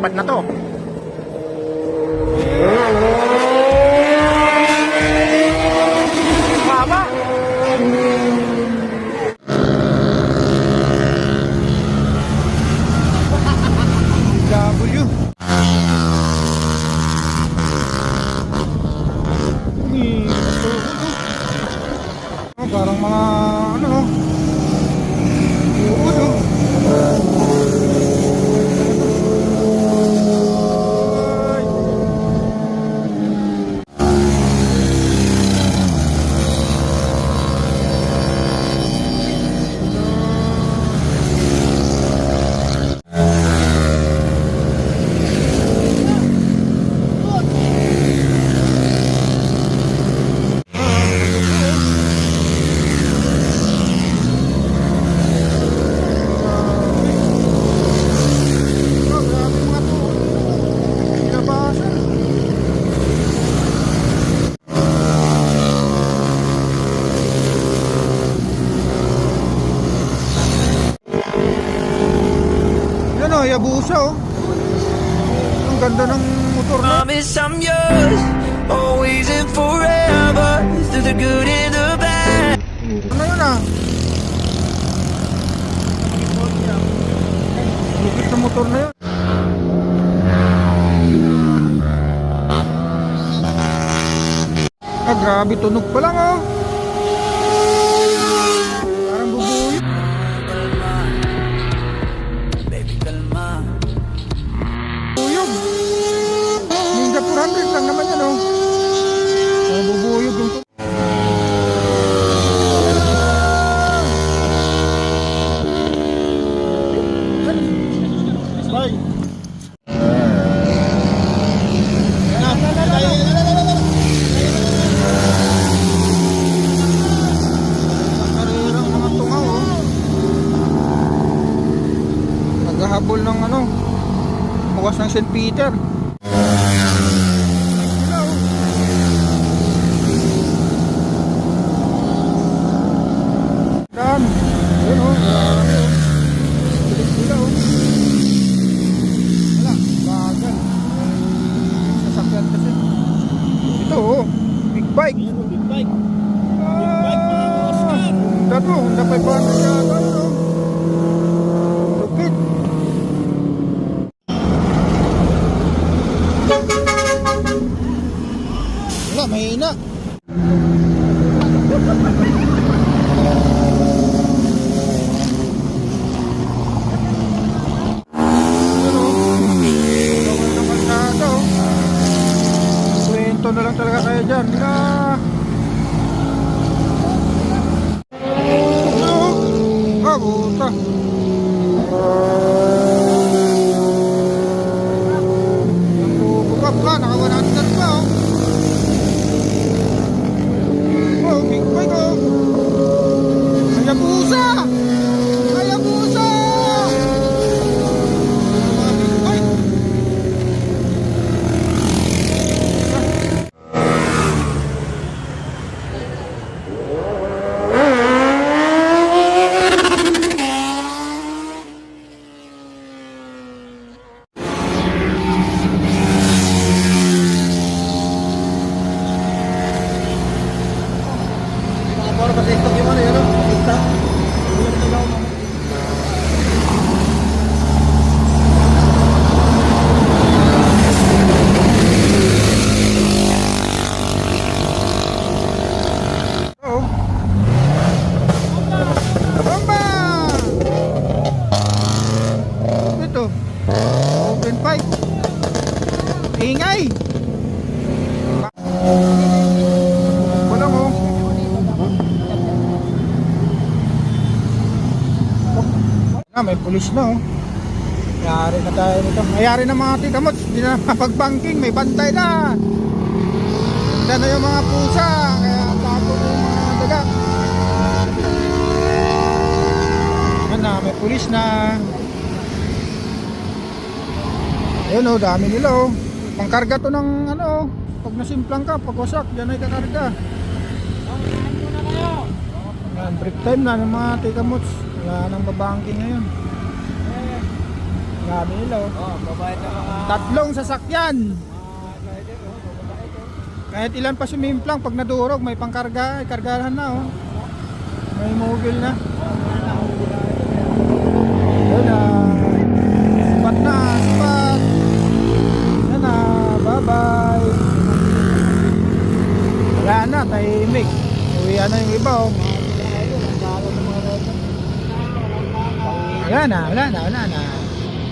papalipad na to. Mama! W. Parang mga ano no. Uod oh. Ay. Oh, grabe mga to. Kinabasan. Yan o, Yabusa o. Ang ganda ng motor na. I'm yours, always and forever, through the good and the bad. Ano yun ah? Lupit na motor na yun. Ah, grabe tunog pa lang oh. Ng ano Bukas ng St. Peter. Dan Yun Grabe oh. Bilis sila oh. Wala Bagal. Sasakyan kasi. Ito oh. Big bike. Big bike. Ah, Dato, Honda 500 yata yun, oh. Lupit. Wala, mahina. Kwento na lang talaga kayo dyan. Na... may pulis na oh. Mayari na tayo nito. Mayari na mga tikamots. Hindi na mapag-banking. May bantay na. Ganda na yung mga pusa. Kaya tapo yung mga daga. Yan na, may pulis na. Ayun oh, dami nila oh. Pangkarga to ng ano oh. Pag nasimplang ka, pag wasak, dyan ay kakarga. Yan, break time na ng mga tikamots. Wala nang babangking ngayon. Dami nila oh. Tatlong sasakyan. Kahit ilan pa sumimplang, pag nadurog, may pangkarga, ay kargahan na oh. May mogil na. Yun na. Sipat na, sipat. Yan na, bye-bye. Wala na, tahimik. Uwi na yung iba oh. Wala na, wala na,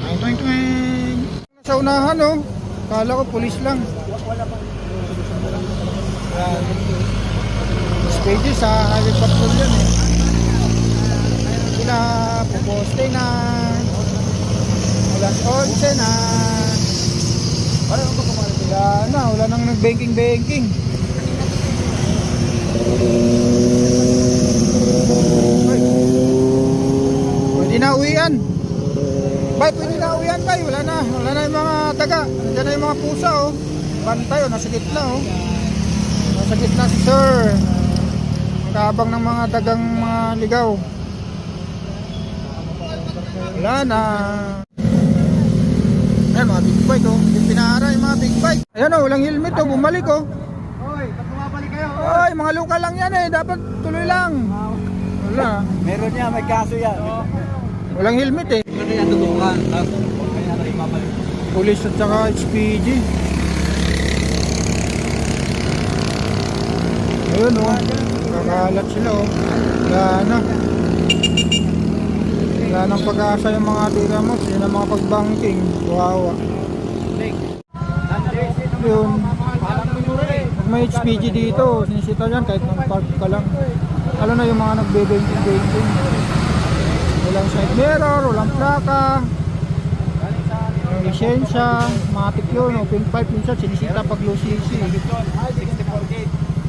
na. Twing, twing. Sa unahan oh. Kala ko pulis lang. Yan. Mas pwede sa highway patrol yan eh. Sila, puposte na. Ulan 11 na. Wala na, wala nang nag-banking-banking. Ay. Pwede na uwian. Bay, pwede na uwian bay. Wala na. Wala na yung mga daga. Nandiyan na yung mga pusa oh. Bantay oh. Nasa gitna oh. Nasa gitna si sir. Kabang ng mga dagang mga ligaw. Wala na. Ayan mga big bike oh. Yung pinara yung mga big bike. Ayan oh. Walang helmet oh. Bumalik oh. Hoy, pag bumabalik kayo. Ay, mga lokal lang yan eh. Dapat tuloy lang. Wala. Meron niya, may kaso yan. Walang helmet eh. Ano yan, tutukan. Kaya na ibabalik. Police at saka HPG. Ayun oh. Kakalat sila oh. Wala na. Wala nang pag-asa yung mga tira mo. Yun ang mga pag-banking. Wawa. Yun. Pag may HPG dito, sinisita yan kahit nang park ka lang. Lalo na yung mga nagbe-banking-banking. Walang side mirror, walang plaka. Lisensya, matik yun, open pipe minsan, sinisita pag low CC.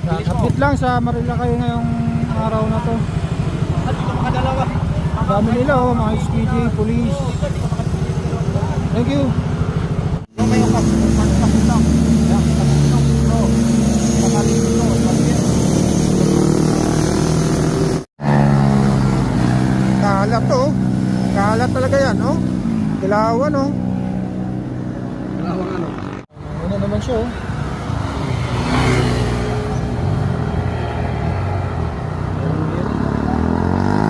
Update lang sa Marila kayo ngayong araw na to. Dami nila oh, mga HPG, police. Thank you. Kalat to, oh. kalat talaga yan, oh. Dilawan, oh. Dalawang ano? Ano naman siya, oh.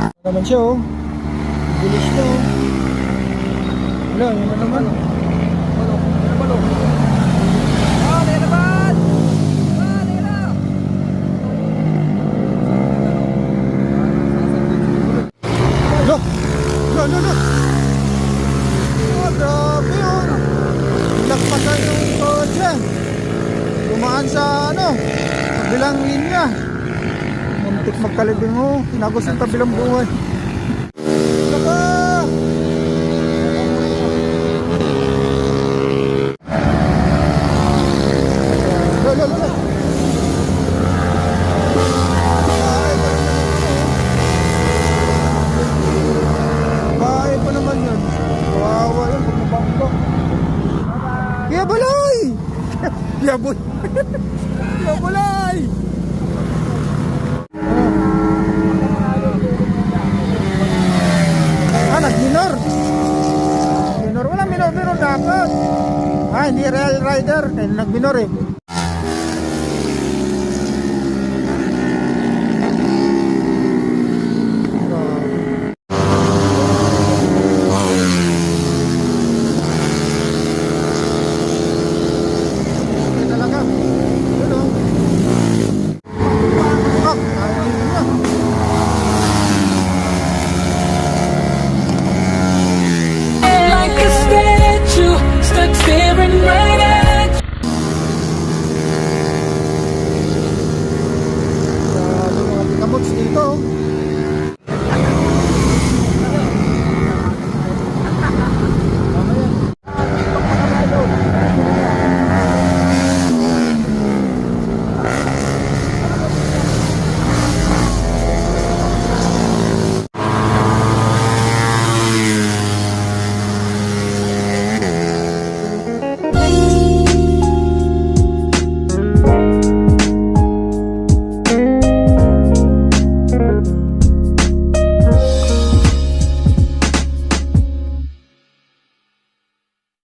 Ano naman siya, oh. Bilis to, oh. Wala, yun na naman. Oh, may naman! Ah, nila! Lo! Lo, lo, lo! Oh, grabe, oh. Lakpasan yung kotse. Dumaan sa, ano, kabilang linya. Muntik Tinagos yung kabilang buhay. Laka! Lo, lo, lo, lo! Ay, Bahay pa naman yun. Kawawa yun pag nabangko. Kaya balay! Kaya boy! Kaya balay! Ah, nag-minor! Minor. Wala minor, minor dapat. Ah, hindi real rider. Kaya nag-minor eh.